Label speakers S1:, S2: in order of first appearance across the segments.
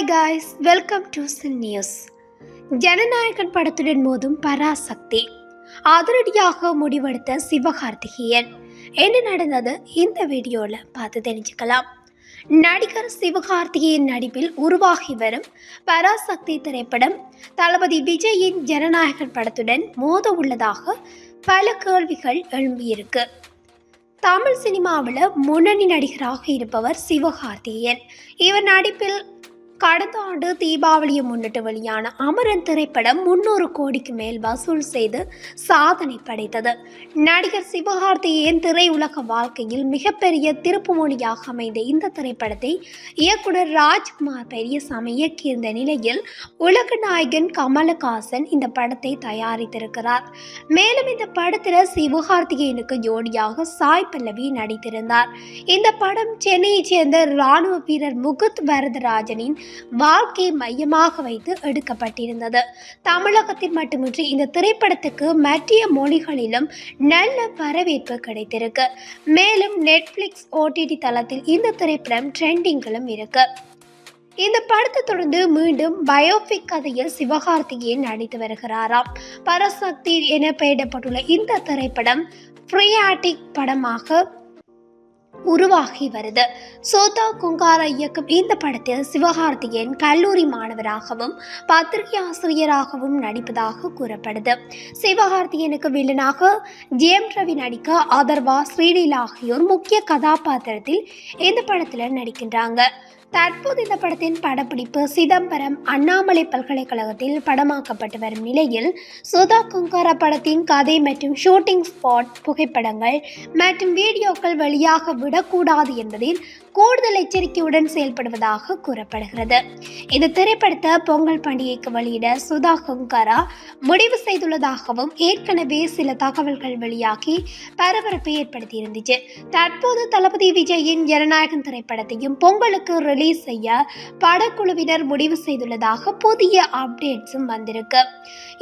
S1: Hi guys welcome to chin news Jananayagan படத்துடன் மோதும் பராசக்தி. அதிரடியாக முடிவெடுத்த சிவகார்த்திகேயன். என்ன நடந்தது? இந்த வீடியோவில் பார்த்து தெரிஞ்சுக்கலாம். நடிகர் சிவகார்த்திகேயன் நடிப்பில் உருவாகி வரும் பராசக்தி திரைப்படம் தளபதி விஜயின் ஜனநாயகன் படத்துடன் மோத உள்ளதாக பல கேள்விகள் எழும்பியிருக்கு. தமிழ் சினிமாவில் முன்னணி நடிகராக இருப்பவர் சிவகார்த்திகேயன். இவர் நடிப்பில் கடந்த ஆண்டு தீபாவளியை முன்னிட்டு வெளியான அமரன் திரைப்படம் முன்னூறு கோடிக்கு மேல் வசூல் செய்து சாதனை படைத்தது. நடிகர் சிவகார்த்திகேயன் திரையுலக வாழ்க்கையில் மிகப்பெரிய திருப்புமொழியாக அமைந்த இந்த திரைப்படத்தை இயக்குனர் ராஜ்குமார் பெரியசாமி இயக்கியிருந்த நிலையில் உலக நாயகன் கமலஹாசன் இந்த படத்தை தயாரித்திருக்கிறார். மேலும் இந்த படத்தில் சிவகார்த்திகேயனுக்கு ஜோடியாக சாய் பல்லவி நடித்திருந்தார். இந்த படம் சென்னையைச் சேர்ந்த ராணுவ வீரர் முகுத் வரதராஜனின் வாழ்க்கையை மையமாக வைத்து எடுக்கப்பட்டிருந்தது. தமிழகத்தில் மட்டுமின்றி இந்த திரைப்படத்துக்கு மற்ற மொழிகளிலும் நல்ல வரவேற்பு கிடைத்திருக்கு. மேலும் நெட்ஃப்ளிக்ஸ் ஓடிடி தளத்தில் இந்த திரைப்படம் ட்ரெண்டிங்கிலும் இருக்கு. இந்த படத்தை தொடர்ந்து மீண்டும் பயோபிக் கதையில் சிவகார்த்திகேயன் நடித்து வருகிறாராம். பரசக்தி என பெயரிடப்பட்டுள்ள இந்த திரைப்படம் ஃப்ரீயாட்டிக் படமாக உருவாகி வருது. சோதா குங்காரா இயக்கும் இந்த படத்தில் சிவகார்த்திகேயன் கல்லூரி மாணவராகவும் பத்திரிகை ஆசிரியராகவும் நடிப்பதாக கூறப்படுது. சிவகார்த்திகேயனுக்கு வில்லனாக ஜேம் ரவி நடிக்க அதர்வா ஸ்ரீலீலா ஆகியோர் முக்கிய கதாபாத்திரத்தில் இந்த படத்தில் நடிக்கின்றாங்க. தற்போது இந்த படத்தின் படப்பிடிப்பு சிதம்பரம் அண்ணாமலை பல்கலைக்கழகத்தில் படமாக்கப்பட்டு வரும் நிலையில் சுதா குங்காரா படத்தின் கதை மற்றும் ஷூட்டிங் ஸ்பாட் புகைப்படங்கள் மற்றும் வீடியோக்கள் வெளியாக விடக்கூடாது என்பதில் கூடுதல் எச்சரிக்கையுடன் செயல்படுவதாக கூறப்படுகிறது. இந்த திரைப்படத்தை பொங்கல் பண்டிகைக்கு வெளியிட சுதா குங்காரா முடிவு செய்துள்ளதாகவும் ஏற்கனவே சில தகவல்கள் வெளியாகி பரபரப்பை ஏற்படுத்தியிருந்துச்சு. தற்போது தளபதி விஜயின் ஜனநாயகன் திரைப்படத்தையும் பொங்கலுக்கு ரிலீஸ் செய்ய படக்குழுவினர் முடிவு செய்துள்ளதாக புதிய அப்டேட்ஸும் வந்திருக்கு.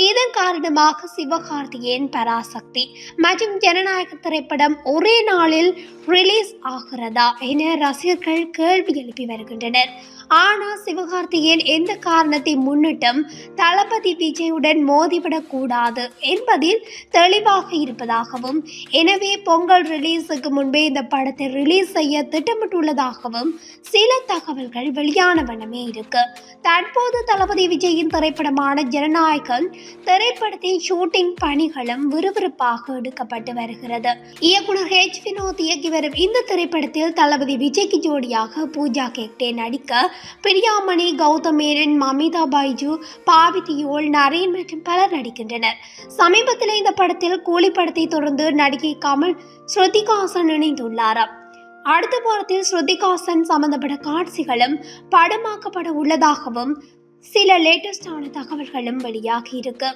S1: இதன் காரணமாக சிவகார்த்திகேயன் பராசக்தி மற்றும் ஜனநாயக திரைப்படம் ஒரே நாளில் ரிலீஸ் ஆகிறதா என ரசிகர்கள் கேள்வி எழுப்பி வருகின்றனர். ஆனால் சிவகார்த்திகேயன் எந்த காரணத்தை முன்னிட்டும் தளபதி விஜயுடன் மோதிவிடக்கூடாது என்பதில் தெளிவாக இருப்பதாகவும் எனவே பொங்கல் ரிலீஸுக்கு முன்பே இந்த படத்தை ரிலீஸ் செய்ய திட்டமிட்டுள்ளதாகவும் சில தகவல்கள் வெளியான வண்ணமே இருக்கு. தற்போது தளபதி விஜயின் திரைப்படமான ஜனநாயகன் திரைப்படத்தின் ஷூட்டிங் பணிகளும் விறுவிறுப்பாக எடுக்கப்பட்டு வருகிறது. இயக்குனர் ஹெச் வினோத் இயக்கி வரும் இந்த திரைப்படத்தில் தளபதி விஜய்க்கு ஜோடியாக பூஜா கேக்டே நடிக்க பிரியாமணி கௌதம் மேனன் மமிதா பைஜு பாவிதியோல் நரேன் மற்றும் பலர் நடிக்கின்றனர். சமீபத்தில் இந்த படத்தில் கூலி படத்தை தொடர்ந்து நடிகை கமல் ஸ்ருதிகாசன் இணைந்துள்ளாராம். அடுத்த வாரத்தில் ஸ்ருதிகாசன் சம்பந்தப்பட்ட காட்சிகளும் படமாக்கப்பட உள்ளதாகவும் சில லேட்டஸ்டான தகவல்களும் வெளியாகி இருக்கு.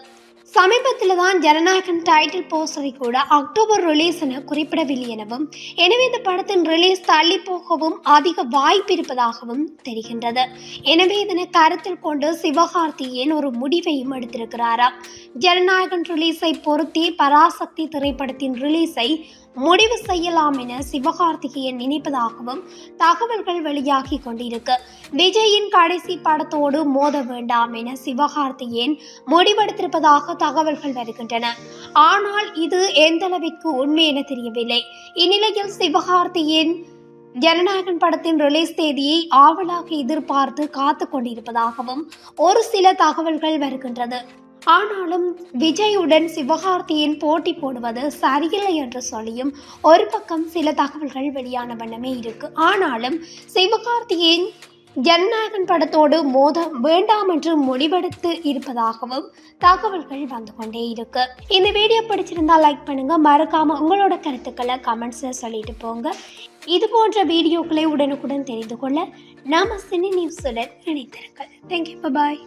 S1: சமீபத்தில் தான் ஜனநாயகன் டைட்டில் போஸ்டரை கூட அக்டோபர் ரிலீஸ் என குறிப்பிடவில்லை எனவும் எனவே இந்த படத்தின் ரிலீஸ் தள்ளி போகவும் அதிக வாய்ப்பு இருப்பதாகவும் தெரிகின்றது. எனவே இதனை கருத்தில் கொண்டு சிவகார்த்தியின் ஒரு முடிவையும் எடுத்திருக்கிறாராம் ஜனநாயகன் ரிலீஸை பொருத்தி பராசக்தி திரைப்படத்தின் ரிலீஸை முடிவு செய்யலாம் என சிவகார்த்திகேயன் நினைப்பதாகவும் தகவல்கள் வெளியாகி கொண்டிருக்கு. விஜயின் கடைசி படத்தோடு மோத வேண்டாம் என சிவகார்த்திகேயன் முடிவெடுத்திருப்பதாக தகவல்கள் வருகின்றன. ஆனால் இது எந்த அளவிற்கு உண்மை என தெரியவில்லை. இந்நிலையில் சிவகார்த்திகேயன் ஜனநாயகன் படத்தின் ரிலீஸ் தேதியை ஆவலாக எதிர்பார்த்து காத்து கொண்டிருப்பதாகவும் ஒரு சில தகவல்கள் வருகின்றது. ஆனாலும் விஜயுடன் சிவகார்த்தியின் போட்டி போடுவது சரியில்லை என்று சொல்லியும் ஒரு பக்கம் சில தகவல்கள் வெளியான வண்ணமே இருக்கு. ஆனாலும் சிவகார்த்தியின் ஜனநாயகன் படத்தோடு மோத வேண்டாம் என்று முடிவெடுத்து இருப்பதாகவும் தகவல்கள் வந்து கொண்டே இருக்கு. இந்த வீடியோ பிடிச்சிருந்தா லைக் பண்ணுங்க. மறக்காம உங்களோட கருத்துக்களை கமெண்ட்ஸில் சொல்லிட்டு போங்க. இது போன்ற வீடியோக்களை உடனுக்குடன் தெரிந்து கொள்ள நாம சினி நியூஸுடன் இணைத்திருங்கள் தேங்க்யூ பாய்